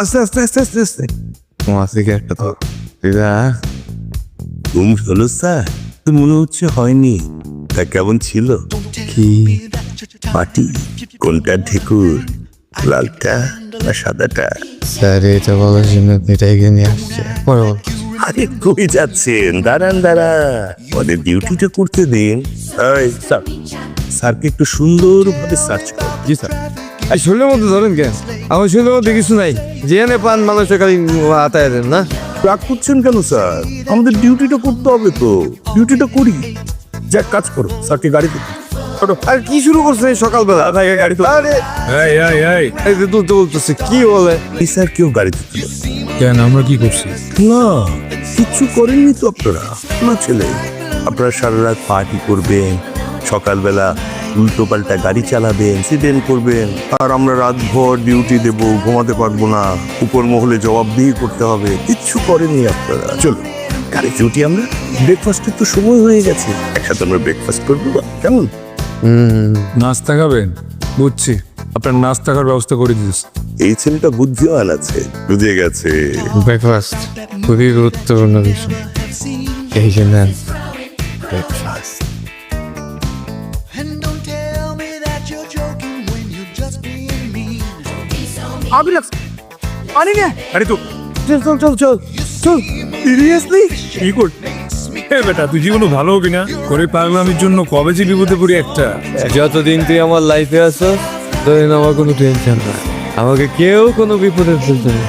আস্তে আস্তে আস্তে আস্তে আস্তে তোমার থেকে একটা তো দিদা ঘুম হলো স্যার। তো মনে হচ্ছে হয়নি। তা কেমন ছিল? কি? পাটি কোনটা ঢেকুর? লালটা না সাদাটা? স্যার এটা বলার জন্য এটাই কিনে নিয়ে আসছে। আরে কই যাচ্ছেন? দাঁড়ান দাঁড়ান। ওদের ডিউটিটা করতে দিন। স্যার। স্যারকে একটু সুন্দরভাবে সার্চ করুন। জি স্যার। আর শরীরের মধ্যে ধরেন কেন আমার শরীরের মধ্যে কিছু নাই। জেনে পান মানুষের খালি আতায় দেন না? রাগ করছেন কেন স্যার? আমাদের ডিউটিটা করতে হবে তো। ডিউটিটা করি। যাক কাজ করো। স্যারকে গাড়িতে আর কি শুরু করছে সকালবেলা? গাড়ি আরে। এই এই এই। এই যে তুলতে বলতেছে কি বলে? এই স্যার কেউ গাড়িতে তুলো কেন আমরা কি করছি? না কিচ্ছু করেননি তো আপনারা। না ছেলে। আপনারা সারা রাত পার্টি করবেন সকালবেলা উল্টো পাল্টা গাড়ি চালাবেন অ্যাক্সিডেন্ট করবেন। আর আমরা রাতভর ডিউটি দেব ঘুমাতে পারব না। উপর মহলে জবাবদিহি করতে হবে। কিচ্ছু করেননি আপনারা। চলো গাড়ি ডিউটি আমরা। ব্রেকফাস্টের তো সময় হয়ে গেছে। একসাথে আমরা ব্রেকফাস্ট করব। কেমন? হুম। নাস্তা খাবেন? বুঝছি। আপনার নাস্তা খাওয়ার ব্যবস্থা করে দিস। এই ছেলেটা বুদ্ধিমান আছে। বুঝে গেছে। ব্রেকফাস্ট খুবই গুরুত্বপূর্ণ বিষয়। এই যে নেন ব্রেকফাস্ট আরে তো। চল চল চল চল চল। সিরিয়াসলি কি কর এ বেটা তুই জীবনে ভালো হবি না? করে পাগলামির জন্য কবে যে বিপদে পড়ি একটা? যতদিন তুই আমার লাইফে আসো ততদিন আমার কোনো টেনশন নাই। আমাকে কেউ কোনো বিপদে ফেলতে নেই।